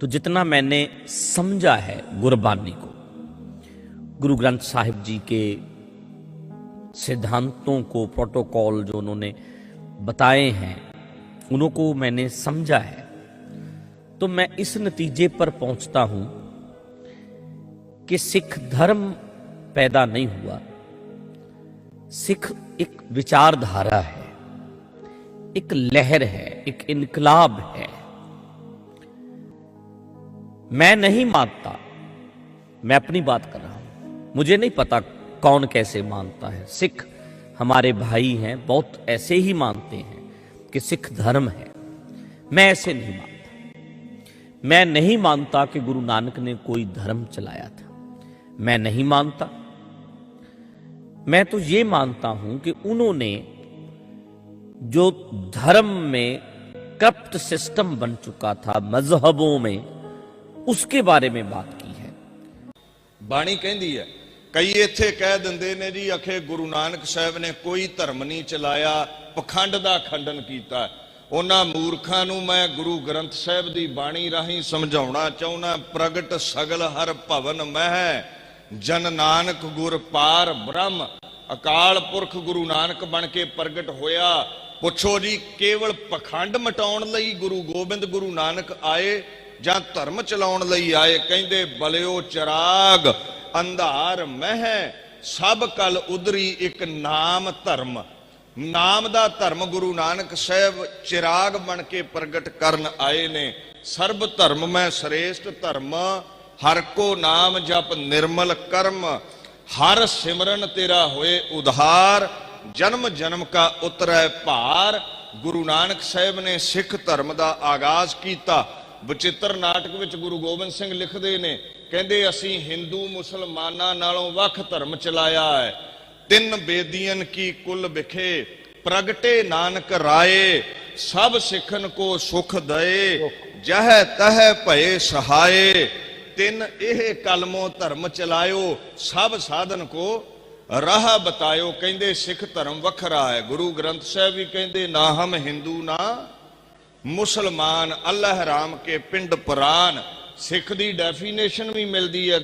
तो जितना मैंने समझा है गुरबानी को, गुरु ग्रंथ साहिब जी के सिद्धांतों को प्रोटोकॉल जो उन्होंने बताए हैं उनको मैंने समझा है तो मैं इस नतीजे पर पहुँचता हूँ कि सिख धर्म पैदा नहीं हुआ। सिख एक विचारधारा है, एक लहर है, एक इनकलाब है। मैं नहीं मानता। मैं अपनी बात कर रहा हूँ। मुझे नहीं पता कौन कैसे मानता है। सिख हमारे भाई हैं, बहुत ऐसे ही मानते हैं कि सिख धर्म है। मैं ऐसे नहीं मानता। मैं नहीं मानता कि गुरु नानक ने कोई धर्म चलाया था। मैं नहीं मानता। मैं तो ये मानता हूँ कि उन्होंने जो धर्म में करप्ट सिस्टम बन चुका था, मजहबों में ਉਸਕੇ ਬਾਰੇ ਮੇਂ ਬਾਤ ਕੀ ਹੈ। ਬਾਣੀ ਕਹਿੰਦੀ ਹੈ, ਕਈ ਇੱਥੇ ਕਹਿ ਦਿੰਦੇ ਨੇ ਜੀ ਅਖੇ ਗੁਰੂ ਨਾਨਕ ਸਾਹਿਬ ਨੇ ਕੋਈ ਧਰਮ ਨਹੀਂ ਚਲਾਇਆ, ਪਖੰਡ ਦਾ ਖੰਡਨ ਕੀਤਾ। ਉਹਨਾਂ ਮੂਰਖਾਂ ਨੂੰ ਮੈਂ ਗੁਰੂ ਗ੍ਰੰਥ ਸਾਹਿਬ ਦੀ ਬਾਣੀ ਰਾਹੀਂ ਸਮਝਾਉਣਾ ਚਾਹੁੰਦਾ, ਪ੍ਰਗਟ ਸਗਲ ਹਰ ਭਵਨ ਮਹਿ, ਜਨ ਨਾਨਕ ਗੁਰ ਪਾਰ ਬ੍ਰਹਮ। ਅਕਾਲ ਪੁਰਖ ਗੁਰੂ ਨਾਨਕ ਬਣ ਕੇ ਪ੍ਰਗਟ ਹੋਇਆ, ਪੁੱਛੋ ਜੀ, ਕੇਵਲ ਪਖੰਡ ਮਟਾਉਣ ਲਈ ਗੁਰੂ ਗੋਬਿੰਦ ਗੁਰੂ ਨਾਨਕ ਆਏ ਜਾਂ ਧਰਮ ਚਲਾਉਣ ਲਈ ਆਏ, ਕਹਿੰਦੇ, ਬਲਿਓ ਚਰਾਗ, ਅੰਧਾਰ ਮਹਿ, ਸਭ ਕਲ ਉਦਰੀ ਇੱਕ ਨਾਮ ਧਰਮ। ਨਾਮ ਦਾ ਧਰਮ ਗੁਰੂ ਨਾਨਕ ਸਾਹਿਬ ਚਿਰਾਗ ਬਣ ਕੇ ਪ੍ਰਗਟ ਕਰਨ ਆਏ ਨੇ। ਸਰਬ ਧਰਮ ਮੈਂ ਸ੍ਰੇਸ਼ਟ ਧਰਮ, ਹਰ ਕੋ ਨਾਮ ਜਪ ਨਿਰਮਲ ਕਰਮ। ਹਰ ਸਿਮਰਨ ਤੇਰਾ ਹੋਏ ਉਧਾਰ, ਜਨਮ ਜਨਮ ਕਾ ਉਤਰੈ ਭਾਰ। ਗੁਰੂ ਨਾਨਕ ਸਾਹਿਬ ਨੇ ਸਿੱਖ ਧਰਮ ਦਾ ਆਗਾਜ਼ ਕੀਤਾ। ਬਚਿੱਤਰ ਨਾਟਕ ਵਿੱਚ ਗੁਰੂ ਗੋਬਿੰਦ ਸਿੰਘ ਲਿਖਦੇ ਨੇ, ਕਹਿੰਦੇ ਅਸੀਂ ਹਿੰਦੂ ਮੁਸਲਮਾਨਾਂ ਨਾਲੋਂ ਵੱਖ ਧਰਮ ਚਲਾਇਆ ਹੈ। ਤਿੰਨ ਬੇਦੀਆਂ ਕੀ ਕੁਲ ਵਿਖੇ, ਪ੍ਰਗਟੇ ਨਾਨਕ ਰਾਏ, ਸਭ ਸਿੱਖਨ ਕੋ ਸੁਖ ਦਏ, ਜਹ ਤਹ ਭਏ ਸਹਾਏ। ਤਿੰਨ ਇਹ ਕਲਮੋ ਧਰਮ ਚਲਾਇਓ, ਸਭ ਸਾਧਨ ਕੋ ਰਾਹ ਬਤਾਇਓ, ਕਹਿੰਦੇ ਸਿੱਖ ਧਰਮ ਵੱਖਰਾ ਹੈ। ਗੁਰੂ ਗ੍ਰੰਥ ਸਾਹਿਬ ਵੀ ਕਹਿੰਦੇ, ਨਾ ਹਮ ਹਿੰਦੂ ਨਾ ਮੁਸਲਮਾਨ ਅੱਲਾਹ ਰਾਮ ਕੇ ਪਿੰਡ ਪੁਰਾਨ ਸਿੱਖ ਦੀ ਡੈਫੀਨੇਸ਼ਨ ਵੀ ਮਿਲਦੀ ਹੈ।